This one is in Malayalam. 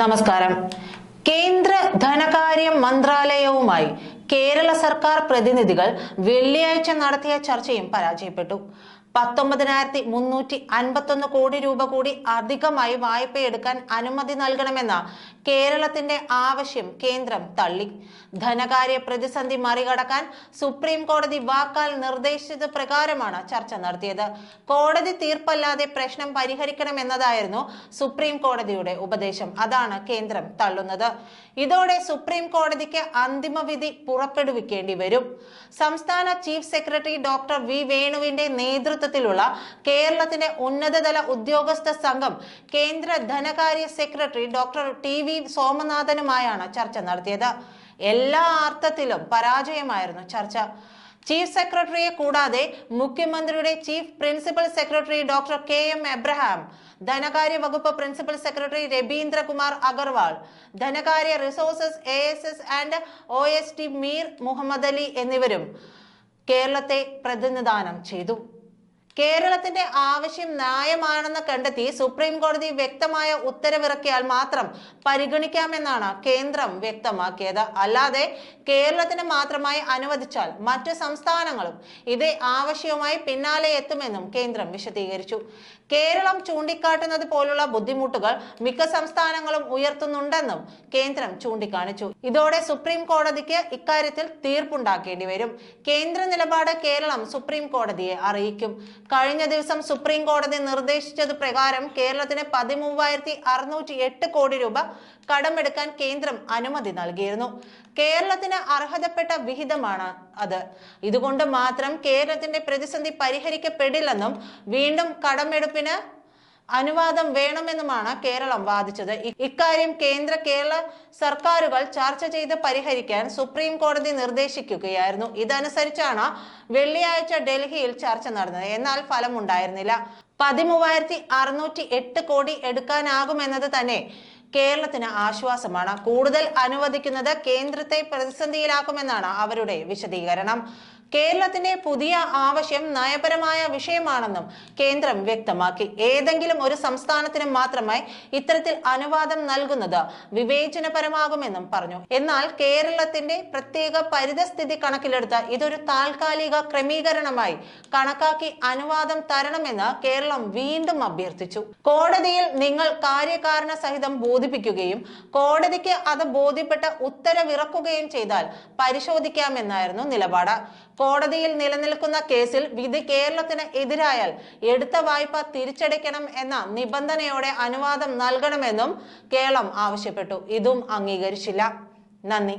നമസ്കാരം. കേന്ദ്ര ധനകാര്യ മന്ത്രാലയവുമായി കേരള സർക്കാർ പ്രതിനിധികൾ വെള്ളിയാഴ്ച നടത്തിയ ചർച്ചയും പരാജയപ്പെട്ടു. പത്തൊമ്പതിനായിരത്തി മുന്നൂറ്റി അൻപത്തൊന്ന് കോടി രൂപ കൂടി അധികമായി വായ്പയെടുക്കാൻ അനുമതി നൽകണമെന്ന കേരളത്തിന്റെ ആവശ്യം കേന്ദ്രം തള്ളി. ധനകാര്യ പ്രതിസന്ധി മറികടക്കാൻ സുപ്രീം കോടതി വാക്കാൽ നിർദ്ദേശിച്ചത് പ്രകാരമാണ് ചർച്ച നടത്തിയത്. കോടതി തീർപ്പല്ലാതെ പ്രശ്നം പരിഹരിക്കണമെന്നതായിരുന്നു സുപ്രീം കോടതിയുടെ ഉപദേശം. അതാണ് കേന്ദ്രം തള്ളുന്നത്. ഇതോടെ സുപ്രീം കോടതിക്ക് അന്തിമ വിധി പുറപ്പെടുവിക്കേണ്ടി വരും. സംസ്ഥാന ചീഫ് സെക്രട്ടറി ഡോക്ടർ വി വേണുവിന്റെ നേതൃത്വത്തിലുള്ള കേരളത്തിന്റെ ഉന്നതതല ഉദ്യോഗസ്ഥ സംഘം കേന്ദ്ര ധനകാര്യ സെക്രട്ടറി ഡോക്ടർ ടി വി സോമനാഥനുമായാണ് ചർച്ച നടത്തിയത്. എല്ലാ അർത്ഥത്തിലും പരാജയമായിരുന്നു ചർച്ച. ചീഫ് സെക്രട്ടറിയെ കൂടാതെ മുഖ്യമന്ത്രിയുടെ chief principal secretary doctor K M Abraham ധനകാര്യ വകുപ്പ് പ്രിൻസിപ്പൽ സെക്രട്ടറി രവീന്ദ്രകുമാർ അഗർവാൾ ധനകാര്യ resources A S S and O S T Mir Muhammad Ali എന്നിവരും കേരളത്തെ പ്രതിനിധാനം ചെയ്തു. കേരളത്തിന്റെ ആവശ്യം ന്യായമാണെന്ന് കണ്ടെത്തി സുപ്രീം കോടതി വ്യക്തമായ ഉത്തരവിറക്കിയാൽ മാത്രം പരിഗണിക്കാമെന്നാണ് കേന്ദ്രം വ്യക്തമാക്കിയത്. അല്ലാതെ കേരളത്തിന് മാത്രമായി അനുവദിച്ചാൽ മറ്റു സംസ്ഥാനങ്ങളും ഇതേ ആവശ്യവുമായി പിന്നാലെ എത്തുമെന്നും കേന്ദ്രം വിശദീകരിച്ചു. കേരളം ചൂണ്ടിക്കാട്ടുന്നത് പോലുള്ള ബുദ്ധിമുട്ടുകൾ മിക്ക സംസ്ഥാനങ്ങളും ഉയർത്തുന്നുണ്ടെന്നും കേന്ദ്രം ചൂണ്ടിക്കാണിച്ചു. ഇതോടെ സുപ്രീം കോടതിക്ക് ഇക്കാര്യത്തിൽ തീർപ്പുണ്ടാക്കേണ്ടി വരും. കേന്ദ്ര നിലപാട് കേരളം സുപ്രീം കോടതിയെ അറിയിക്കും. കഴിഞ്ഞ ദിവസം സുപ്രീം കോടതി നിർദ്ദേശിച്ചത് പ്രകാരം കേരളത്തിന് പതിമൂവായിരത്തി അറുന്നൂറ്റി എട്ട് കോടി രൂപ കടമെടുക്കാൻ കേന്ദ്രം അനുമതി നൽകിയിരുന്നു. കേരളത്തിന് അർഹതപ്പെട്ട വിഹിതമാണ് അത്. ഇതുകൊണ്ട് മാത്രം കേരളത്തിന്റെ പ്രതിസന്ധി പരിഹരിക്കപ്പെടില്ലെന്നും വീണ്ടും കടമെടുപ്പിന് അനുവാദം വേണമെന്നുമാണ് കേരളം വാദിച്ചത്. ഇക്കാര്യം കേന്ദ്ര കേരള സർക്കാരുകൾ ചർച്ച ചെയ്ത് പരിഹരിക്കാൻ സുപ്രീം കോടതി നിർദ്ദേശിക്കുകയായിരുന്നു. ഇതനുസരിച്ചാണ് വെള്ളിയാഴ്ച ഡൽഹിയിൽ ചർച്ച നടന്നത്. എന്നാൽ ഫലമുണ്ടായിരുന്നില്ല. പതിമൂവായിരത്തി അറുന്നൂറ്റി എട്ട് കോടി എടുക്കാനാകുമെന്നത് തന്നെ കേരളത്തിന് ആശ്വാസമാണ്. കൂടുതൽ അനുവദിക്കുന്നത് കേന്ദ്രത്തെ പ്രതിസന്ധിയിലാക്കുമെന്നാണ് അവരുടെ വിശദീകരണം. കേരളത്തിന്റെ പുതിയ ആവശ്യം നയപരമായ വിഷയമാണെന്നും കേന്ദ്രം വ്യക്തമാക്കി. ഏതെങ്കിലും ഒരു സംസ്ഥാനത്തിന് മാത്രമായി ഇത്തരത്തിൽ അനുവാദം നൽകുന്നത് വിവേചനപരമാകുമെന്നും പറഞ്ഞു. എന്നാൽ കേരളത്തിന്റെ പ്രത്യേക പരിതസ്ഥിതി കണക്കിലെടുത്ത് ഇതൊരു താൽക്കാലിക ക്രമീകരണമായി കണക്കാക്കി അനുവാദം തരണമെന്ന് കേരളം വീണ്ടും അഭ്യർത്ഥിച്ചു. കോടതിയിൽ നിങ്ങൾ കാര്യകാരണ സഹിതം ബോധിപ്പിക്കുകയും കോടതിക്ക് അത് ബോധ്യപ്പെട്ട ഉത്തരവിറക്കുകയും ചെയ്താൽ പരിശോധിക്കാമെന്നായിരുന്നു നിലപാട്. കോടതിയിൽ നിലനിൽക്കുന്ന കേസിൽ വിധി കേരളത്തിന് എതിരായാൽ എടുത്ത വായ്പ തിരിച്ചടയ്ക്കണം എന്ന നിബന്ധനയോടെ അനുവാദം നൽകണമെന്നും കേരളം ആവശ്യപ്പെട്ടു. ഇതും അംഗീകരിച്ചില്ല. നന്ദി.